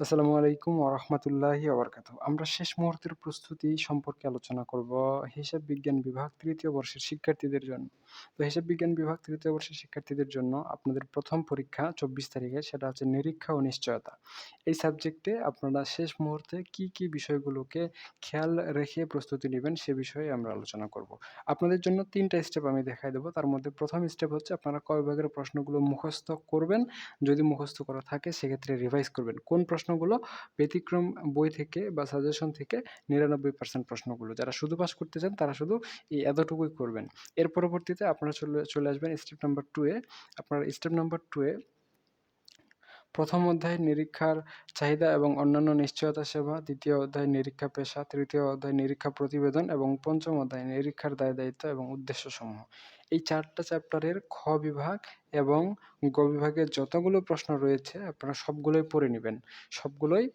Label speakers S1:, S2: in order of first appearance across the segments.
S1: আসসালামু আলাইকুম ওরহমতুল্লাহি ওবরকাতুহ। আমরা শেষ মুহূর্তের প্রস্তুতি সম্পর্কে আলোচনা করব হিসাব বিজ্ঞান বিভাগ তৃতীয় বর্ষের শিক্ষার্থীদের জন্য। তো হিসাব বিজ্ঞান বিভাগ তৃতীয় বর্ষের শিক্ষার্থীদের জন্য আপনাদের প্রথম পরীক্ষা ২৪ তারিখে সেটা হচ্ছে নিরীক্ষা ও নিশ্চয়তা। এই সাবজেক্টে আপনারা শেষ মুহূর্তে কি, কি বিষয়গুলোকে খেয়াল রেখে প্রস্তুতি নেবেন সে বিষয়ে আমরা আলোচনা করব। আপনাদের জন্য তিনটা স্টেপ আমি দেখাই দেবো তার মধ্যে প্রথম স্টেপ হচ্ছে আপনারা কয় বিভাগের প্রশ্নগুলো মুখস্থ করবেন। যদি মুখস্থ করা থাকে সেক্ষেত্রে রিভাইজ করবেন। কোন প্রশ্নগুলো ব্যতিক্রম বই থেকে বা সাজেশন থেকে ৯৯% প্রশ্নগুলো। যারা শুধু পাস করতে চান তারা শুধু এই এতটুকুই করবেন। এর পরবর্তীতে আপনারা চলে চলে আসবেন স্টেপ নাম্বার 2 এ। আপনারা স্টেপ নাম্বার টুয়ে প্রথম অধ্যায় নিরীক্ষার চাহিদা এবং অন্যান্য নিশ্চয়তা সেবা, দ্বিতীয় অধ্যায় নিরীক্ষা পেশা, তৃতীয় অধ্যায় নিরীক্ষা প্রতিবেদন এবং পঞ্চম অধ্যায় নিরীক্ষার দায়-দায়িত্ব এবং উদ্দেশ্যসমূহ। এই ৪ টা চ্যাপ্টারের খ বিভাগ এবং গ বিভাগের যতগুলো প্রশ্ন রয়েছে, আপনারা সবগুলোই পড়ে নিবেন। সবগুলোই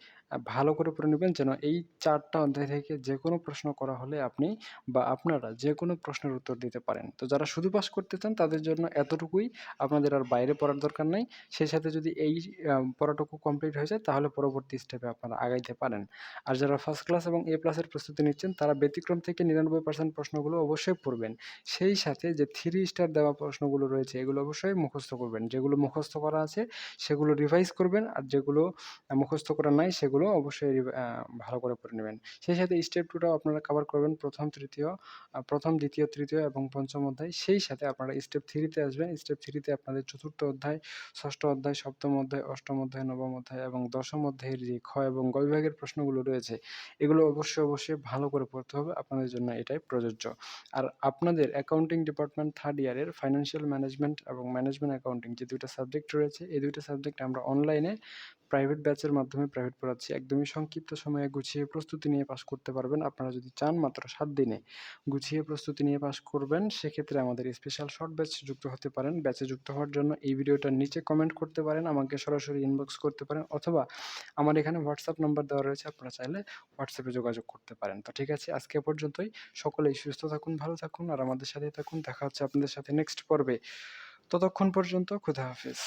S1: ভালো করে পড়ে নিবেন যেন এই ৪ টা অধ্যায় থেকে যে কোনো প্রশ্ন করা হলে আপনি বা আপনারা যে কোনো প্রশ্নের উত্তর দিতে পারেন। তো যারা শুধু পাস করতে চান, তাদের জন্য এতটুকুই আপনাদের আর বাইরে পড়ার দরকার নাই। সেই সাথে যদি এই পড়াটুকু কমপ্লিট হয়ে যায়, তাহলে পরবর্তী স্টেপে আপনারা আগাইতে পারেন। আর যারা ফার্স্ট ক্লাস এবং এ প্লাসের প্রস্তুতি নিচ্ছেন, তারা ব্যতিক্রম থেকে ৯৯% প্রশ্নগুলো অবশ্যই পড়বেন। সেই সাথে যে 3 স্টার দেওয়া প্রশ্নগুলো রয়েছে এগুলো অবশ্যই মুখস্থ করবেন। যেগুলো মুখস্থ করা আছে সেগুলো রিভাইজ করবেন আর যেগুলো মুখস্থ করা নাই সেগুলো অবশ্যই ভালো করে পড়ে নেবেন সেই সাথে স্টেপ টুটাও আপনারা কভার করবেন প্রথম তৃতীয় প্রথম দ্বিতীয় তৃতীয় এবং পঞ্চম অধ্যায়। সেই সাথে আপনারা স্টেপ থ্রিতে আসবেন। স্টেপ থ্রিতে আপনাদের চতুর্থ অধ্যায়, ষষ্ঠ অধ্যায়, সপ্তম অধ্যায়, অষ্টম অধ্যায়, নবম অধ্যায় এবং ১০ম অধ্যায়ের যে খ এবং গ প্রশ্নগুলো রয়েছে এগুলো অবশ্যই, অবশ্যই ভালো করে পড়তে হবে। আপনাদের জন্য এটাই প্রযোজ্য। আর আপনাদের অ্যাকাউন্টিং ডিপার্টমেন্ট 3rd ইয়ারের ফাইন্যান্সিয়াল ম্যানেজমেন্ট এবং ম্যানেজমেন্ট অ্যাকাউন্টিং যে দুইটা সাবজেক্ট রয়েছে, এই দুইটা সাবজেক্ট আমরা অনলাইনে প্রাইভেট ব্যাচের মাধ্যমে প্রাইভেট পড়াচ্ছি। একদমই সংক্ষিপ্ত সময়ে গুছিয়ে প্রস্তুতি নিয়ে পাস করতে পারবেন। আপনারা যদি চান মাত্র সাত দিনে গুছিয়ে প্রস্তুতি নিয়ে পাস করবেন সেক্ষেত্রে আমাদের স্পেশাল শর্ট ব্যাচ যুক্ত হতে পারেন। ব্যাচে যুক্ত হওয়ার জন্য এই ভিডিওটার নিচে কমেন্ট করতে পারেন, আমাকে সরাসরি ইনবক্স করতে পারেন অথবা আমার এখানে হোয়াটসঅ্যাপ নাম্বার দেওয়া রয়েছে আপনারা চাইলে হোয়াটসঅ্যাপে যোগাযোগ করতে পারেন। তো ঠিক আছে আজকে পর্যন্তই। সকলেই সুস্থ থাকুন, ভালো থাকুন আর আমাদের সাথেই থাকুন। দেখা হচ্ছে আপনাদের সাথে নেক্সট পর্বে। ততক্ষণ পর্যন্ত খোদা হাফেজ।